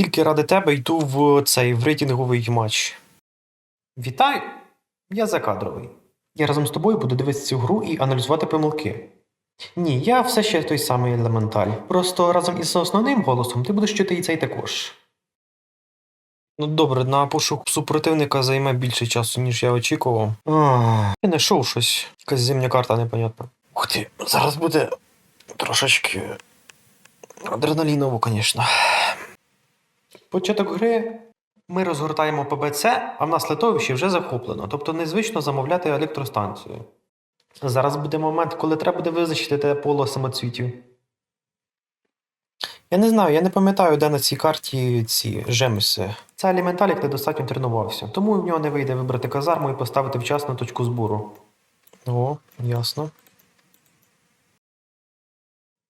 Тільки ради тебе йду в цей в рейтинговий матч. Вітаю! Я закадровий. Я разом з тобою буду дивитися цю гру і аналізувати помилки. Ні, я все ще той самий елементаль. Просто разом із основним голосом ти будеш чути і цей також. Ну добре, на пошук супротивника займе більше часу, ніж я очікував. Ах, я знайшов щось. Якась зимня карта непонятна. Ух ти, зараз буде трошечки адреналіново, звісно. Початок гри. Ми розгортаємо ПБЦ, а в нас литовище вже захоплено, тобто незвично замовляти електростанцію. Зараз буде момент, коли треба буде визначити те поло самоцвітів. Я не знаю, я не пам'ятаю, де на цій карті ці жеміси. Це елементалік недостатньо тренувався, тому в нього не вийде вибрати казарму і поставити вчасно точку збору. О, ясно.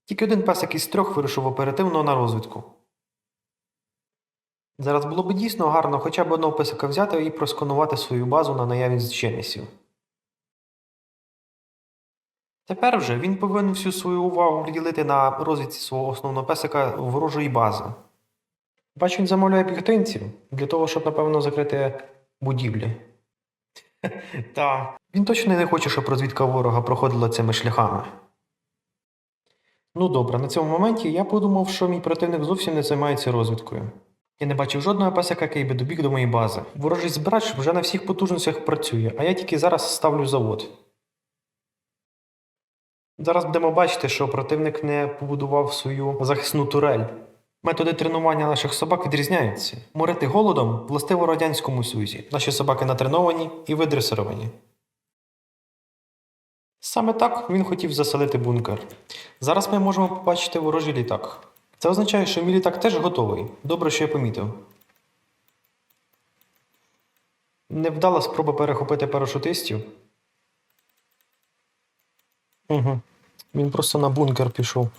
Тільки один песик із трьох вирушив оперативно на розвідку. Зараз було б дійсно гарно хоча б одного песика взяти і просканувати свою базу на наявність жемісів. Тепер вже він повинен всю свою увагу приділити на розвідці свого основного песика ворожої бази. Бачу, він замовляє піхотинців для того, щоб, напевно, закрити будівлі. Так. Він точно не хоче, щоб розвідка ворога проходила цими шляхами. Ну добре, на цьому моменті я подумав, що мій противник зовсім не займається розвідкою. Я не бачив жодного песика, який би добіг до моєї бази. Ворожий збирач вже на всіх потужностях працює, а я тільки зараз ставлю завод. Зараз будемо бачити, що противник не побудував свою захисну турель. Методи тренування наших собак відрізняються. Морити голодом властиво Радянському Союзі. Наші собаки натреновані і видресировані. Саме так він хотів заселити бункер. Зараз ми можемо побачити ворожий літак. Це означає, що мій літак теж готовий. Добре, що я помітив. Невдала спроба перехопити парашутистів. Угу. Він просто на бункер пішов.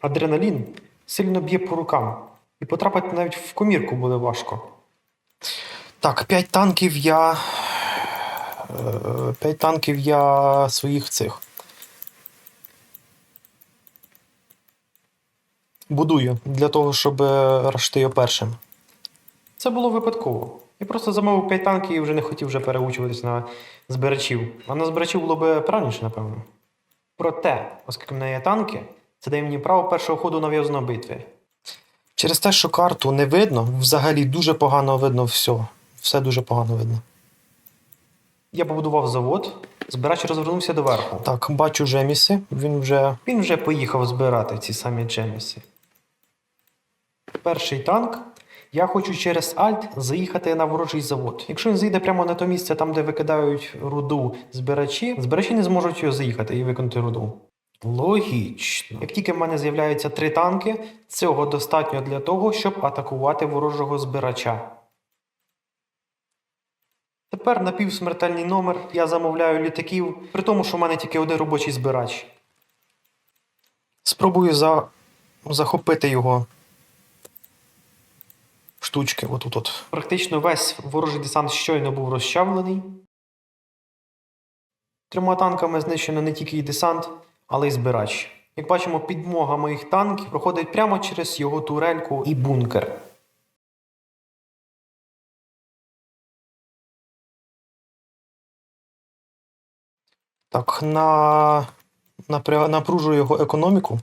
Адреналін сильно б'є по рукам. І потрапити навіть в комірку буде важко. Так, 5 танків я. 5 танків я своїх цих. Будую для того, щоб е, рашти його першим. Це було випадково. Я просто замовив 5 танків і вже не хотів вже переучуватись на збирачів. А на збирачів було б правильніше, напевно. Проте, оскільки в мене є танки, це дає мені право першого ходу нав'язаної битви. Через те, що карту не видно, взагалі дуже погано видно все. Все дуже погано видно. Я побудував завод, збирач розвернувся доверху. Так, бачу джеміси. Він вже. Він вже поїхав збирати ці самі джеміси. Перший танк. Я хочу через Альт заїхати на ворожий завод. Якщо він заїде прямо на то місце, там, де викидають руду збирачі, збирачі не зможуть його заїхати і виконати руду. Логічно. Як тільки в мене з'являються три танки, цього достатньо для того, щоб атакувати ворожого збирача. Тепер на півсмертельний номер я замовляю літаків, при тому, що в мене тільки один робочий збирач. Спробую за... захопити його штучки. Отут от. Практично весь ворожий десант щойно був розчавлений. Трьома танками знищено не тільки і десант, але й збирач. Як бачимо, підмога моїх танків проходить прямо через його турельку і бункер. Так, на... напря... напружую його економіку.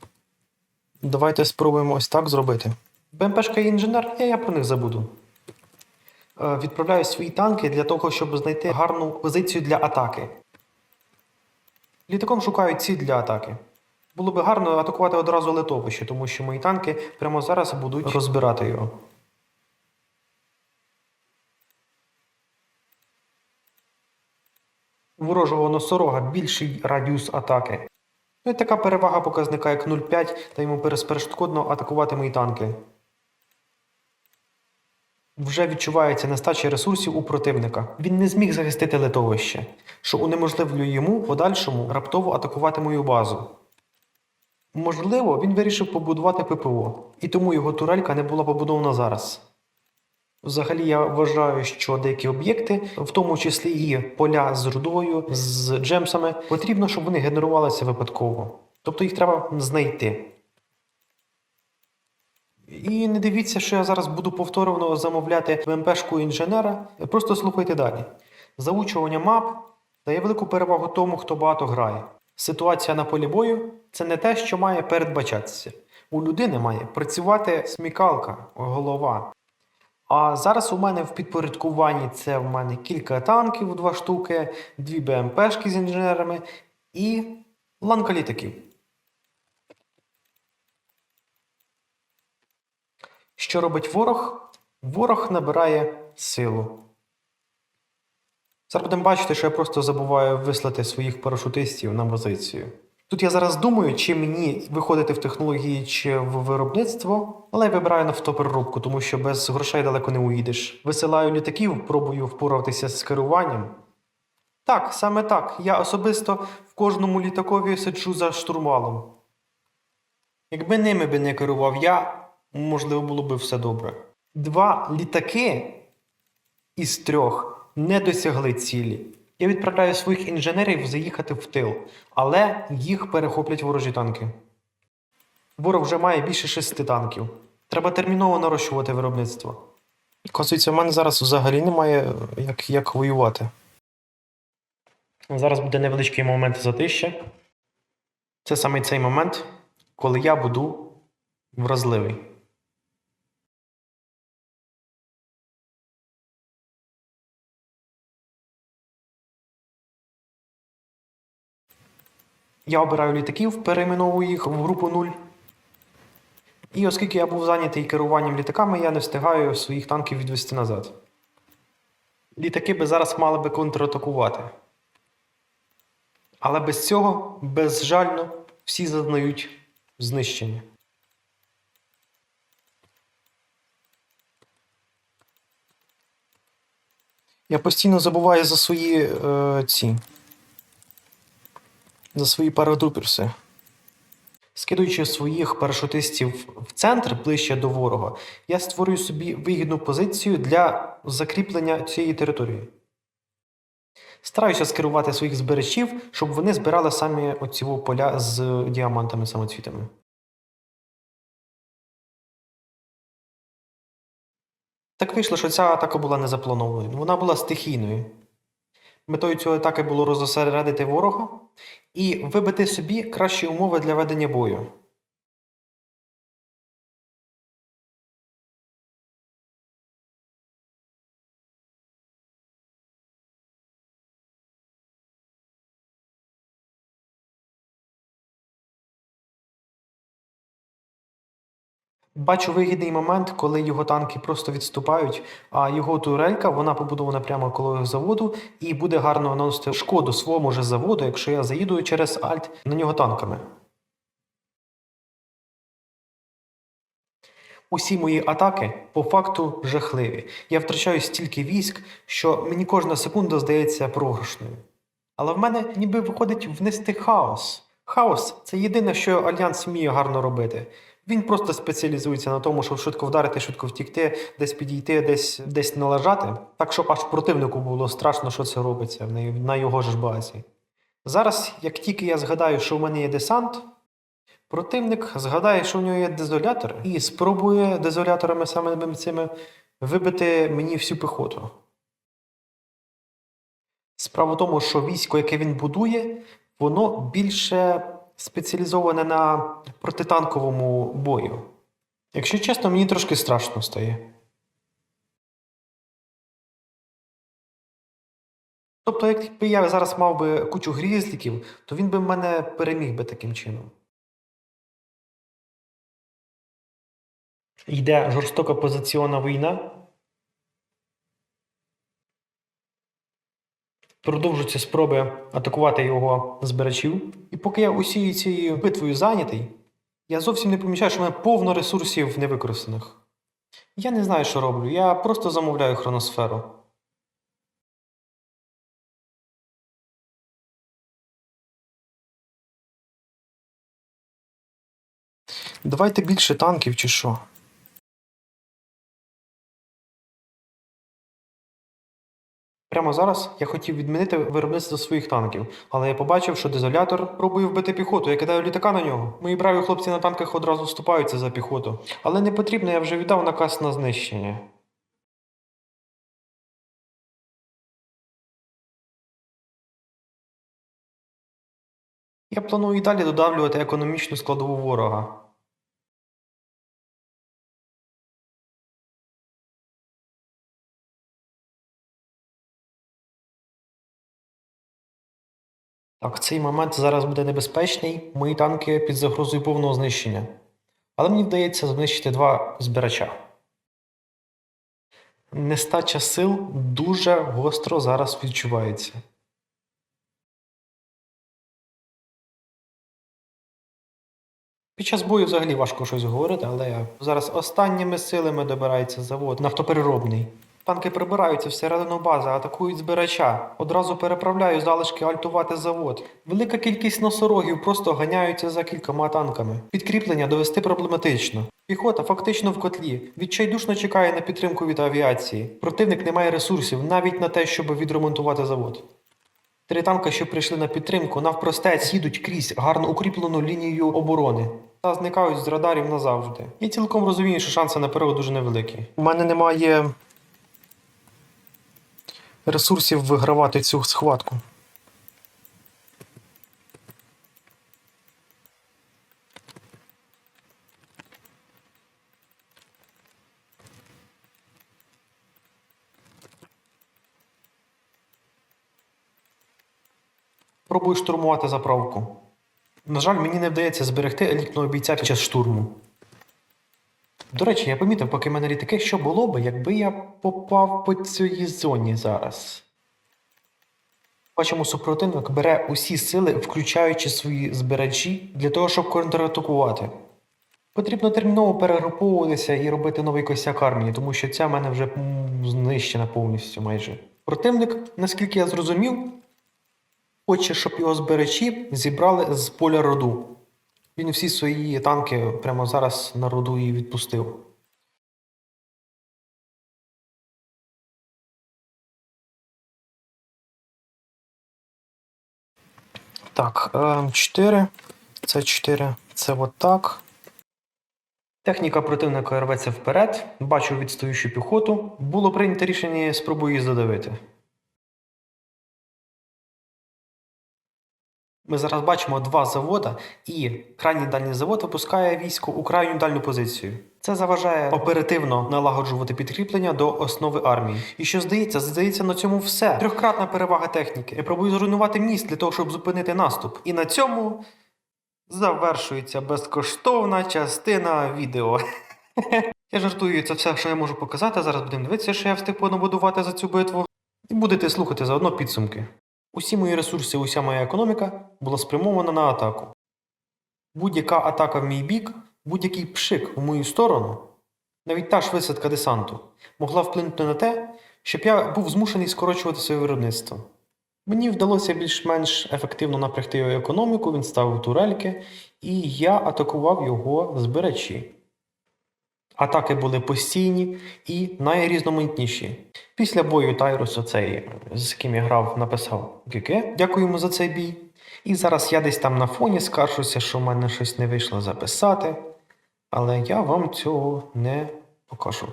Давайте спробуємо ось так зробити. БМПшка і інженер, я, я про них забуду. Е, відправляю свої танки для того, щоб знайти гарну позицію для атаки. Літаком шукаю ціль для атаки. Було би гарно атакувати одразу литовище, тому що мої танки прямо зараз будуть розбирати його. Ворожого носорога більший радіус атаки. Ну і така перевага показника як 0,5 та йому безперешкодно атакувати мої танки. Вже відчувається нестача ресурсів у противника. Він не зміг захистити литовище, що унеможливлює йому подальшому раптово атакувати мою базу. Можливо, він вирішив побудувати ППО, і тому його турелька не була побудована зараз. Взагалі, я вважаю, що деякі об'єкти, в тому числі і поля з рудою, з джемсами, потрібно, щоб вони генерувалися випадково. Тобто їх треба знайти. І не дивіться, що я зараз буду повторно замовляти ВМПшку інженера. Просто слухайте далі. Заучування мап дає велику перевагу тому, хто багато грає. Ситуація на полі бою це не те, що має передбачатися. У людини має працювати смікалка, голова. А зараз у мене в підпорядкуванні це в мене кілька танків, два штуки, дві БМПшки з інженерами і ланка літаків. Що робить ворог? Ворог набирає силу. Зараз будемо бачити, що я просто забуваю вислати своїх парашутистів на позицію. Тут я зараз думаю, чи мені виходити в технології чи в виробництво, але я вибираю нафтопереробку, тому що без грошей далеко не уїдеш. Висилаю літаків, пробую впоратися з керуванням. Так, саме так. Я особисто в кожному літакові сиджу за штурвалом. Якби ними би не керував я, можливо, було б все добре. Два літаки із трьох не досягли цілі. Я відправляю своїх інженерів заїхати в тил, але їх перехоплять ворожі танки. Ворог вже має більше шести танків. Треба терміново нарощувати виробництво. Оказується, в мене зараз взагалі немає як, як воювати. Зараз буде невеличкий момент затища. Це саме цей момент, коли я буду вразливий. Я обираю літаків, перейменовую їх в групу 0. І оскільки я був зайнятий керуванням літаками, я не встигаю своїх танків відвести назад. Літаки би зараз мали би контратакувати. Але без цього, безжально, всі зазнають знищення. Я постійно забуваю за свої е, ці. За свої парадуперси. Скидуючи своїх парашутистів в центр ближче до ворога, я створюю собі вигідну позицію для закріплення цієї території. Стараюся скерувати своїх збирачів, щоб вони збирали самі оці поля з діамантами самоцвітами. Так вийшло, що ця атака була не запланованою. Вона була стихійною. Метою цієї атаки було розосередити ворога і вибити собі кращі умови для ведення бою. Бачу вигідний момент, коли його танки просто відступають, а його турелька вона побудована прямо коло заводу і буде гарно наносити шкоду своєму же заводу, якщо я заїду через Альт на нього танками. Усі мої атаки по факту жахливі. Я втрачаю стільки військ, що мені кожна секунда здається програшною. Але в мене ніби виходить внести хаос. Хаос це єдине, що Альянс вміє гарно робити. Він просто спеціалізується на тому, щоб швидко вдарити, швидко втікти, десь підійти, десь десь налажати, так щоб аж противнику було страшно, що це робиться на його ж базі. Зараз, як тільки я згадаю, що в мене є десант, противник згадає, що в нього є дезолятор, і спробує дезоляторами саме цими вибити мені всю піхоту. Справа в тому, що військо, яке він будує, воно більше спеціалізоване на протитанковому бою. Якщо чесно, мені трошки страшно стає. Тобто, якби я зараз мав би кучу грізліків, то він би мене переміг би таким чином. Йде жорстока позиційна війна. Продовжуються спроби атакувати його збирачів. І поки я усією цією битвою зайнятий, я зовсім не помічаю, що в мене повно ресурсів невикористаних. Я не знаю, що роблю. Я просто замовляю хроносферу. Давайте більше танків чи що. Прямо зараз я хотів відмінити виробництво своїх танків, але я побачив, що дезолятор пробує вбити піхоту. Я кидаю літака на нього. Мої браві хлопці на танках одразу вступаються за піхоту. Але не потрібно, я вже віддав наказ на знищення. Я планую і далі додавлювати економічну складову ворога. Так, цей момент зараз буде небезпечний. Мої танки під загрозою повного знищення. Але мені вдається знищити два збирача. Нестача сил дуже гостро зараз відчувається. Під час бою взагалі важко щось говорити, але зараз останніми силами добирається завод нафтопереробний. Танки прибираються всередину бази, атакують збирача. Одразу переправляю залишки альтувати завод. Велика кількість носорогів просто ганяються за кількома танками. Підкріплення довести проблематично. Піхота фактично в котлі. Відчайдушно чекає на підтримку від авіації. Противник не має ресурсів навіть на те, щоб відремонтувати завод. Три танка, що прийшли на підтримку, навпростець їдуть крізь гарно укріплену лінію оборони та зникають з радарів назавжди. Я цілком розумію, що шанси на перемогу дуже невеликі. У мене немає ресурсів вигравати цю схватку. Пробую штурмувати заправку. На жаль, мені не вдається зберегти елітного бійця під час штурму. До речі, я помітив, поки мене літаки, що було би, якби я попав по цій зоні зараз. Бачимо, супротивник бере усі сили, включаючи свої збирачі, для того, щоб контратакувати. Потрібно терміново перегруповуватися і робити новий косяк армії, тому що ця в мене вже знищена повністю майже. Противник, наскільки я зрозумів, хоче, щоб його збирачі зібрали з поля роду. Він всі свої танки прямо зараз на роду і відпустив. Так, 4. Це 4. Це отак. Техніка противника рветься вперед. Бачу відстаючу піхоту. Було прийнято рішення спробую її задавити. Ми зараз бачимо два завода, і крайній дальній завод випускає військо у крайню дальню позицію. Це заважає оперативно налагоджувати підкріплення до основи армії. І що здається, здається, на цьому все. Трьохкратна перевага техніки. Я пробую зруйнувати міст для того, щоб зупинити наступ. І на цьому завершується безкоштовна частина відео. Я жартую, це все, що я можу показати. Зараз будемо дивитися, що я встиг понабудувати за цю битву. І будете слухати заодно підсумки. Усі мої ресурси, уся моя економіка була спрямована на атаку. Будь-яка атака в мій бік, будь-який пшик в мою сторону, навіть та ж висадка десанту, могла вплинути на те, щоб я був змушений скорочувати своє виробництво. Мені вдалося більш-менш ефективно напрягти його економіку, він ставив турельки, і я атакував його збирачі. Атаки були постійні і найрізноманітніші. Після бою Тайрус, оцей, з ким я грав, написав ГГ, дякуємо за цей бій. І зараз я десь там на фоні скаржуся, що в мене щось не вийшло записати, але я вам цього не покажу.